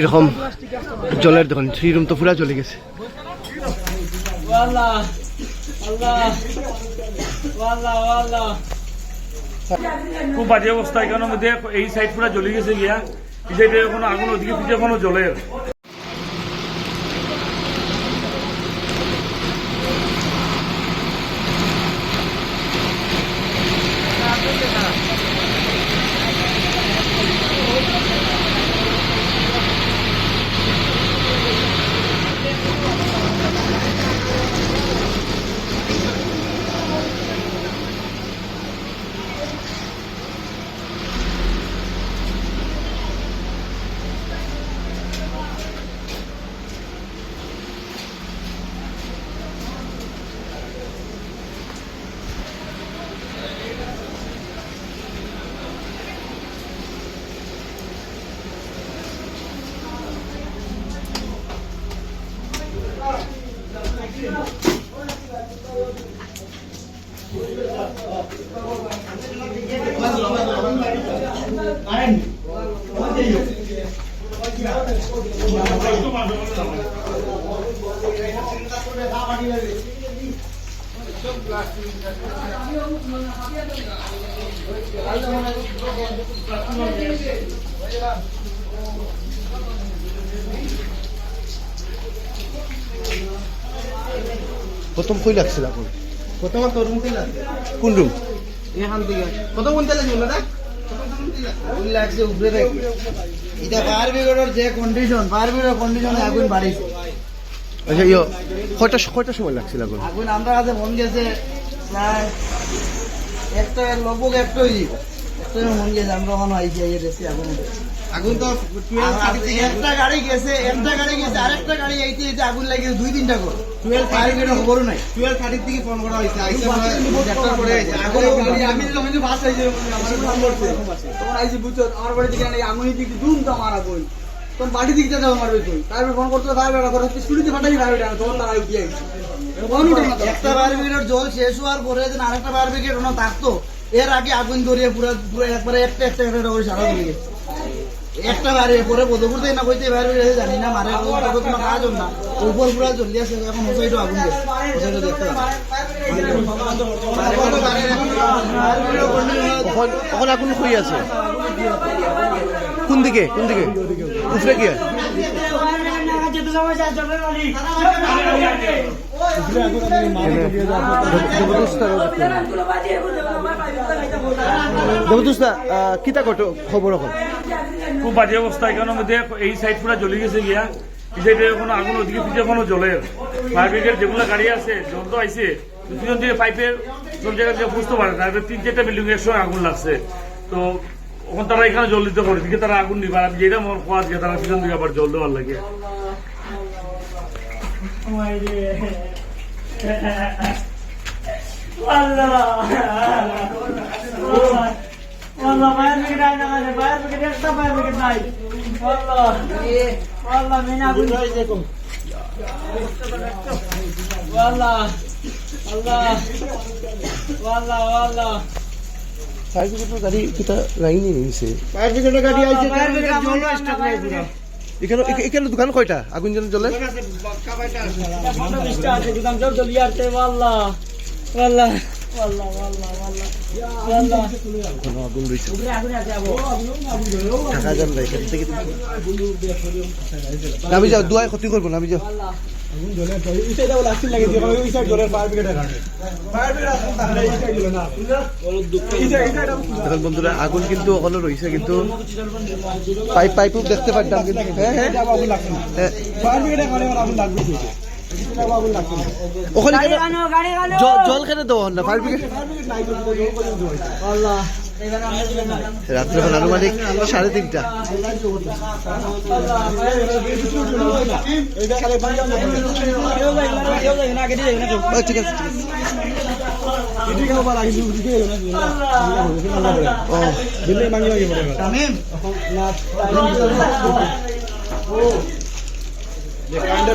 কীরকম জলের দোকান? থ্রি রুম তো পুরা চলে গেছে। খুব বাজে অবস্থা এখানে মধ্যে এই সাইড পুরা জ্বলে গেছে গিয়া। এই সাইডে এখন আগুন ওদিকে পিছিয়ে এখনও জ্বলে। প্রথম কই লাগছিল এখন প্রথমে তোর মুখে লাগছে? কোন রুম? এখান থেকে কত কোনটা লাগছে বলে দেখ আগুন লাগছে উপরে এটা যে কন্ডিশন ফায়ার ব্রিগেডের কন্ডিশনে আগুন বাড়িছে। আচ্ছা ইয়ে কয়টা কয়টা সময় লাগছিল আগুন? আমরা কাছে মন গেছে প্রায় একটা লগভগ একটা একটা মন গেছে আমরা ওখানে আইসি আইয়ে দেখছি আগুন। আগুন তো একটা গাড়ি গেছে একটা গাড়ি গেছে আরেকটা গাড়ি আইতে আইতে আগুন লাগিয়ে দুই তিনটা করে টুয়েলভ ফায়ার ব্রিগেডের খবরও নাই। টুয়েলভ থার্টির থেকে ফোন করা হয়েছে। আগুন আমি যখন বাস আমার তখন আইছি বুঝছ আমার বাড়ি থেকে আঙুলি দিকে ধুম তো মারা বই তখন বাড়ি দিকে যাও মারবে তুই। তারপরে ফোন করতে তার বেড়া করে স্কুটিতে ফাটাই ভাই বেড়া তখন তারা না একটা ফায়ার ব্রিগেডের জল শেষ হওয়ার পরে যেন আরেকটা ফায়ার ব্রিগেড ওনা থাকতো এর আগে আগুন ধরিয়ে পুরো পুরো একবারে একটা একটা একটা করে সারা দিয়ে গেছে। একটা বাড়ি পরে বধপুর থেকে না কইতে ফায়ার ব্রিগেড জানি না মারে কোনো কাজ না। উপর পুরো জ্বলি আছে এখন ওসাইডও আগুন গেছে দেখতে পাচ্ছি। এখন? আগুন আছে? কোন দিকে? কোন দিকে? উপরে কি? কিতা কত খবর এখন? খুব বাজে অবস্থা এখানের মধ্যে এই সাইড পুরো জ্বলে গেছে গিয়া। এই এখনও আগুন ওদিকে পিছিয়ে এখনও জ্বলে। ফায়ার ব্রিগেড যেগুলো গাড়ি আছে জল তো আইছে পিছন দিয়ে পাইপের সব জায়গা থেকে বুঝতে পারে না। তিন চারটা বিল্ডিং এর সঙ্গে আগুন লাগছে। তো ওখান তারা এখানে জল দিতে পারে, দিকে তারা আগুন নিবার। আমি যেটা মন খোয়া দিয়ে তারা পিছন দিকে আবার জল দেওয়ার লাগে। আল্লাহ আল্লাহ আল্লাহ আল্লাহ। ফায়ার ব্রিগেডের গাড়ি কিতা লাইনে নিয়েছে ফায়ার ব্রিগেডের গাড়ি আইছে ফায়ার ব্রিগেড জল স্টক নাই পুরো। এখানে এখানে দোকান কয়টা? আগুন যেন জ্বলে আছে। দোকান জল জ্বলিয়ে আসছে ওয়াল্লাহ ওয়াল্লাহ ওয়াল্লাহ ওয়াল্লাহ কোনো নামি যাও দুয়ায় ক্ষতি করব নামি যাও বন্ধুরা, আগুন কিন্তু ওখানে রয়েছে কিন্তু পাইপ পাইপও দেখতে পারতাম কিন্তু হ্যাঁ হ্যাঁ। ওখানে জল কেন দেওয়া হল না ফায়ার ব্রিগেড আল্লাহ। রাত্রে এখন আনুমানিক সাড়ে তিনটা। ঠিক আছে এটা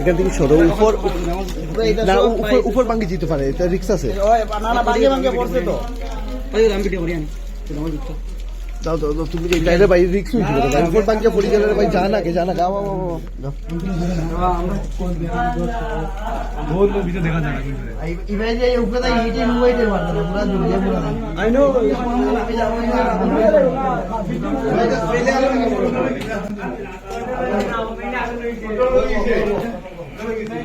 এখান থেকে সরো উপর পুরা না উপর। উপর ভাঙ্গি যেতে পারে এটা রিক্স আছে না না ভাঙ্গে ভাঙ্গে পড়ছে তো দাও দাও দাও, তুমি এটাইরে বাইরে রিক্স হইছিল ভাই উপর ভাঙ্গিয়া পড়ি গেলে ভাই যা না কে যা না গাও গাও, গাও, গাও, গাও। ইভাই যে উপরে তাই হিটে নুবাইতে পারতো না পুরা জড়িয়ে পুরা আই নো আমি যাব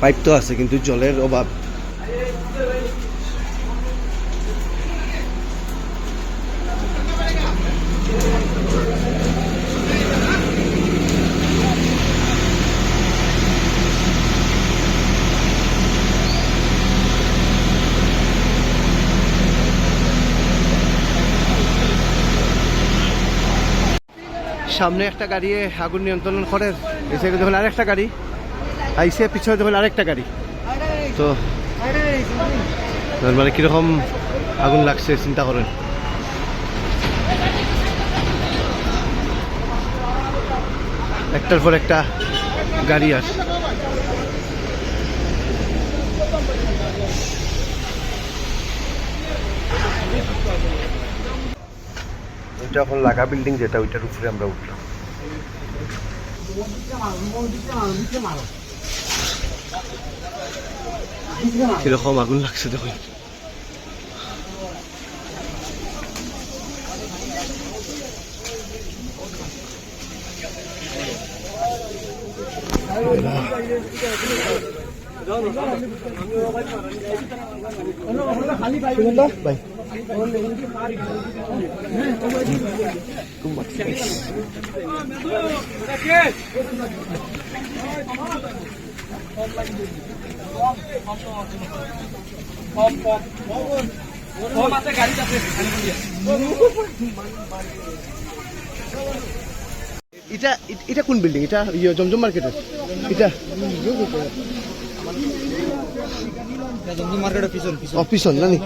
পাইপ তো আছে কিন্তু জলের অভাব। সামনে একটা গাড়ি আগুন নিয়ন্ত্রণ করে, এসে যখন আরেকটা গাড়ি, আইসে পিছনে যখন আরেকটা গাড়ি। তো মানে কীরকম আগুন লাগছে চিন্তা করেন। একটার পর একটা গাড়ি আসে ওইটা এখন লাগা বিল্ডিং যেটা ওইটার উপরে আমরা উঠলাম। কীরকম আগুন লাগছে দেখুন। এটা এটা কোন বিল্ডিং এটা ইয়ে জমজম মার্কেটের এটা জানি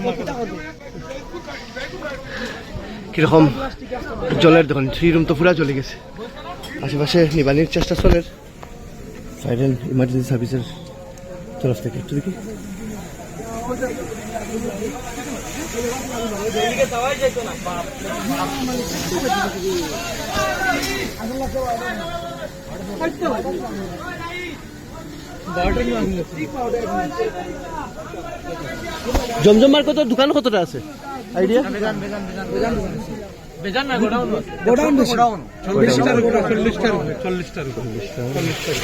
কীরকম জলের দোকান? থ্রি রুম তো পুরা চলে গেছে। আশেপাশে নিবানির চেষ্টা চলে। ফায়ার অ্যান্ড ইমার্জেন্সি সার্ভিসের তরফ থেকে। একটু দেখি জমজম মার্কেট দোকান কতটা আছে? আইডিয়া গোডাউন গোডাউন চল্লিশটার চল্লিশটার চল্লিশটার